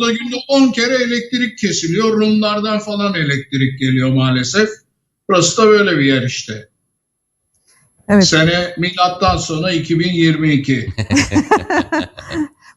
İstanbul'da günde 10 kere elektrik kesiliyor. Rumlardan falan elektrik geliyor maalesef. Burası da böyle bir yer işte. Evet. Sene milattan sonra 2022.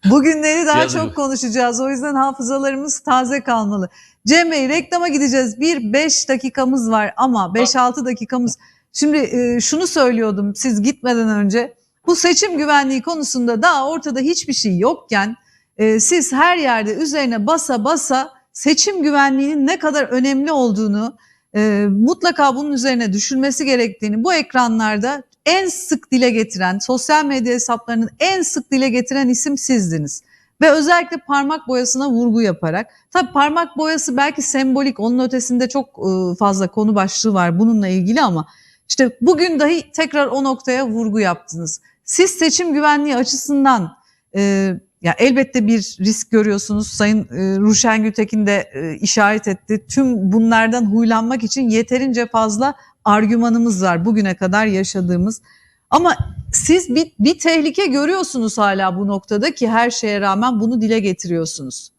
Bugünleri daha Yazık. çok konuşacağız. O yüzden hafızalarımız taze kalmalı. Cem Bey reklama gideceğiz. Bir 5 dakikamız var ama 5-6 dakikamız. Şimdi e, şunu söylüyordum siz gitmeden önce. Bu seçim güvenliği konusunda daha ortada hiçbir şey yokken e, siz her yerde üzerine basa basa seçim güvenliğinin ne kadar önemli olduğunu e, mutlaka bunun üzerine düşünmesi gerektiğini bu ekranlarda en sık dile getiren, sosyal medya hesaplarının en sık dile getiren isim sizdiniz. Ve özellikle parmak boyasına vurgu yaparak. Tabii parmak boyası belki sembolik, onun ötesinde çok e, fazla konu başlığı var bununla ilgili ama işte bugün dahi tekrar o noktaya vurgu yaptınız. Siz seçim güvenliği açısından e, ya elbette bir risk görüyorsunuz. Sayın e, Ruşen Gültekin de e, işaret etti. Tüm bunlardan huylanmak için yeterince fazla argümanımız var bugüne kadar yaşadığımız. Ama siz bir, bir tehlike görüyorsunuz hala bu noktada ki her şeye rağmen bunu dile getiriyorsunuz.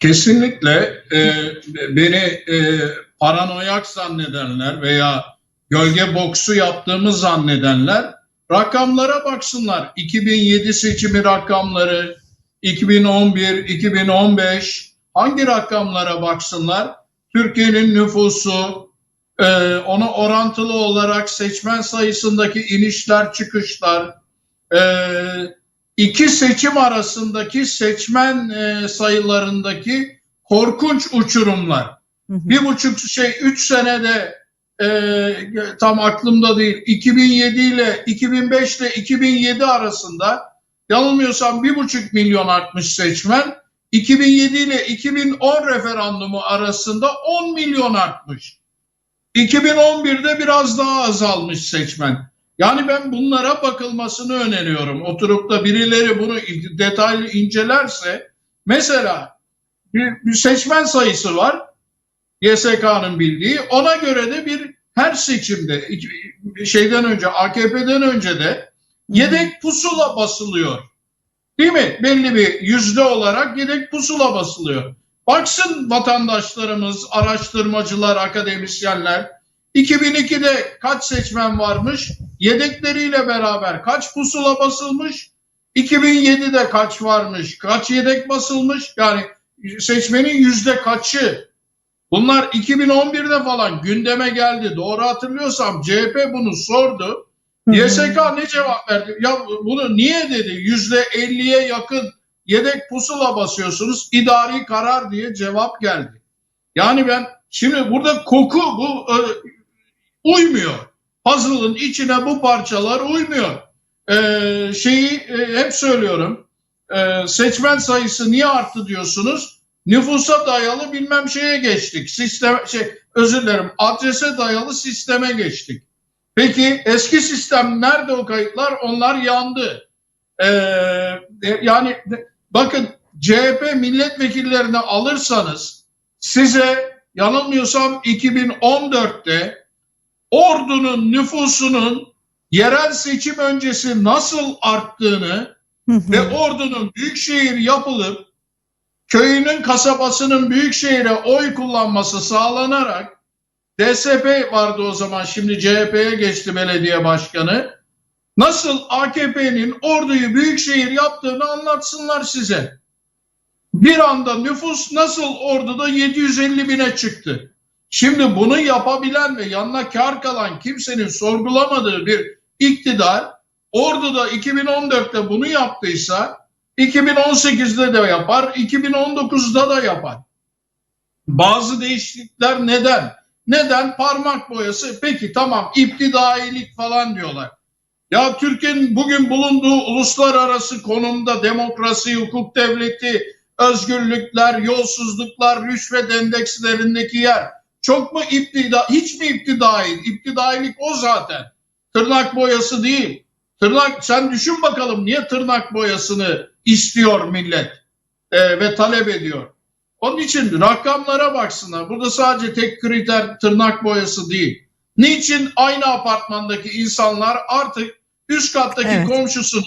Kesinlikle e, beni e, paranoyak zannedenler veya gölge boksu yaptığımı zannedenler rakamlara baksınlar. 2007 seçimi rakamları, 2011, 2015 hangi rakamlara baksınlar? Türkiye'nin nüfusu, e, ona orantılı olarak seçmen sayısındaki inişler çıkışlar, e, iki seçim arasındaki seçmen e, sayılarındaki korkunç uçurumlar. Hı hı. Bir buçuk şey üç senede e, tam aklımda değil 2007 ile 2005 ile 2007 arasında yanılmıyorsam bir buçuk milyon artmış seçmen 2007 ile 2010 referandumu arasında 10 milyon artmış. 2011'de biraz daha azalmış seçmen. Yani ben bunlara bakılmasını öneriyorum. Oturup da birileri bunu detaylı incelerse mesela bir, bir seçmen sayısı var. YSK'nın bildiği. Ona göre de bir her seçimde şeyden önce AKP'den önce de yedek pusula basılıyor. Değil mi? Belli bir yüzde olarak yedek pusula basılıyor. Baksın vatandaşlarımız, araştırmacılar, akademisyenler 2002'de kaç seçmen varmış? Yedekleriyle beraber kaç pusula basılmış? 2007'de kaç varmış? Kaç yedek basılmış? Yani seçmenin yüzde kaçı? Bunlar 2011'de falan gündeme geldi. Doğru hatırlıyorsam CHP bunu sordu. YSK ne cevap verdi? Ya bunu niye dedi? Yüzde 50'ye yakın yedek pusula basıyorsunuz. İdari karar diye cevap geldi. Yani ben şimdi burada koku bu e, uymuyor. Puzzle'ın içine bu parçalar uymuyor. E, şeyi e, hep söylüyorum. E, seçmen sayısı niye arttı diyorsunuz? Nüfusa dayalı bilmem şeye geçtik. Sistem şey özür dilerim. Adrese dayalı sisteme geçtik. Peki eski sistem nerede o kayıtlar? Onlar yandı. Ee, yani bakın CHP milletvekillerini alırsanız size yanılmıyorsam 2014'te ordunun nüfusunun yerel seçim öncesi nasıl arttığını ve ordunun büyükşehir yapılıp köyünün kasabasının büyükşehire oy kullanması sağlanarak DSP vardı o zaman şimdi CHP'ye geçti belediye başkanı. Nasıl AKP'nin orduyu büyükşehir yaptığını anlatsınlar size. Bir anda nüfus nasıl orduda 750 bine çıktı. Şimdi bunu yapabilen ve yanına kar kalan kimsenin sorgulamadığı bir iktidar orduda 2014'te bunu yaptıysa 2018'de de yapar, 2019'da da yapar. Bazı değişiklikler neden? Neden? Parmak boyası. Peki tamam iptidailik falan diyorlar. Ya Türkiye'nin bugün bulunduğu uluslararası konumda demokrasi, hukuk devleti, özgürlükler, yolsuzluklar, rüşvet endekslerindeki yer çok mu iptida, hiç mi iptidail? İptidailik o zaten. Tırnak boyası değil. Tırnak sen düşün bakalım niye tırnak boyasını istiyor millet e, ve talep ediyor. Onun için rakamlara baksınlar. Burada sadece tek kriter tırnak boyası değil. Niçin aynı apartmandaki insanlar artık üst kattaki Evet. komşusunun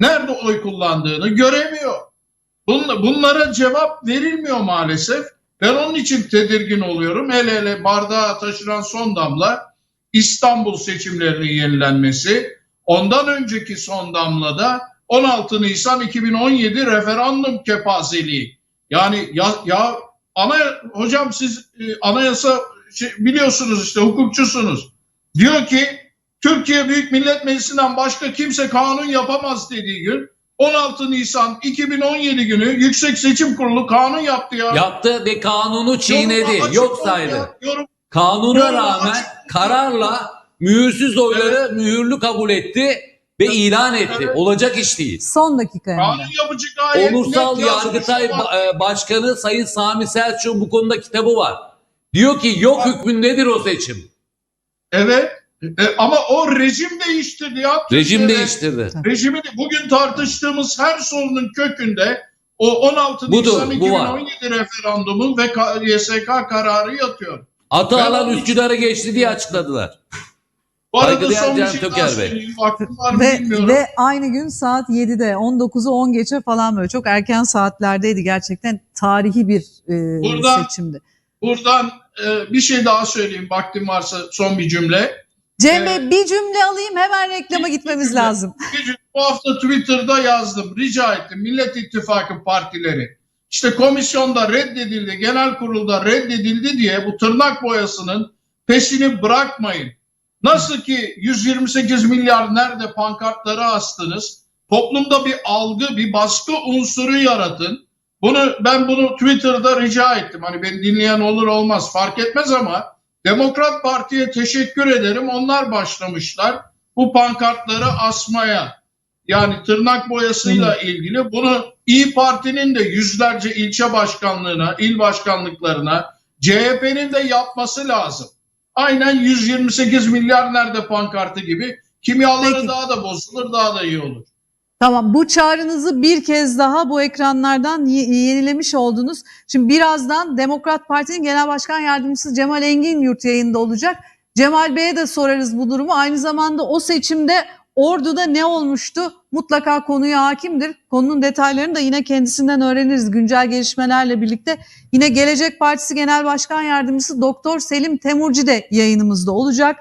nerede oy kullandığını göremiyor. bun- bunlara cevap verilmiyor maalesef. Ben onun için tedirgin oluyorum. Hele hele bardağa taşıran son damla İstanbul seçimlerinin yenilenmesi. Ondan önceki son damlada 16 Nisan 2017 referandum kepazeliği. Yani ya, ya ana hocam siz e, anayasa şey, biliyorsunuz işte hukukçusunuz. Diyor ki Türkiye Büyük Millet Meclisi'nden başka kimse kanun yapamaz dediği gün 16 Nisan 2017 günü Yüksek Seçim Kurulu kanun yaptı ya. Yaptı ve kanunu çiğnedi. Yok saydı. ya, yorum- Kanuna rağmen açık. kararla mühürsüz oyları mühürlü kabul etti ve ilan etti. Olacak iş değil. Son dakika hem de. kanun yapıcı gayet Onursal net yazmış Yargıtay ama- Ba- e, Başkanı Sayın Sami Selçuk'un bu konuda kitabı var. Diyor ki yok hükmündedir o seçim. Evet. E, ama o rejim değiştirdi ya. Rejim Türkiye'de. değiştirdi. Rejimi de- bugün tartıştığımız her sorunun kökünde o 16 Budur, Nisan bu var. 2017 referandumu ve K- YSK kararı yatıyor. Atı Ben alan onun Üsküdar'a geçti diye açıkladılar. Bu arada Saygıdeğer son bir şey Töker daha Bey. söyleyeyim. Aklım var mı Ve, bilmiyorum. ve aynı gün saat 7'de 19'u 10 geçe falan böyle çok erken saatlerdeydi gerçekten tarihi bir e, Burada- seçimdi. Buradan e, bir şey daha söyleyeyim vaktim varsa son bir cümle. Cem. Bey bir cümle alayım hemen reklama Bir gitmemiz cümle. lazım. Bir- Bu hafta Twitter'da yazdım, rica ettim. Millet İttifakı partileri işte komisyonda reddedildi, genel kurulda reddedildi diye bu tırnak boyasının peşini bırakmayın. Nasıl ki 128 milyar nerede pankartları astınız, toplumda bir algı, bir baskı unsuru yaratın. Bunu ben bunu Twitter'da rica ettim. Hani beni dinleyen olur olmaz fark etmez ama Demokrat Parti'ye teşekkür ederim. Onlar başlamışlar bu pankartları asmaya. Yani tırnak boyasıyla ilgili bunu İyi Parti'nin de yüzlerce ilçe başkanlığına, il başkanlıklarına, CHP'nin de yapması lazım. Aynen 128 milyar nerede pankartı gibi kimyaları Peki. daha da bozulur, daha da iyi olur. Tamam bu çağrınızı bir kez daha bu ekranlardan ye- yenilemiş oldunuz. Şimdi birazdan Demokrat Parti'nin Genel Başkan Yardımcısı Cemal Engin yurt yayında olacak. Cemal Bey'e de sorarız bu durumu. Aynı zamanda o seçimde Ordu'da ne olmuştu? Mutlaka konuya hakimdir. Konunun detaylarını da yine kendisinden öğreniriz güncel gelişmelerle birlikte. Yine Gelecek Partisi Genel Başkan Yardımcısı Doktor Selim Temurci de yayınımızda olacak.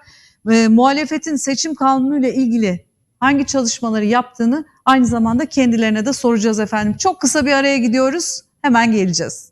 E, muhalefetin seçim kanunuyla ilgili hangi çalışmaları yaptığını aynı zamanda kendilerine de soracağız efendim. Çok kısa bir araya gidiyoruz. Hemen geleceğiz.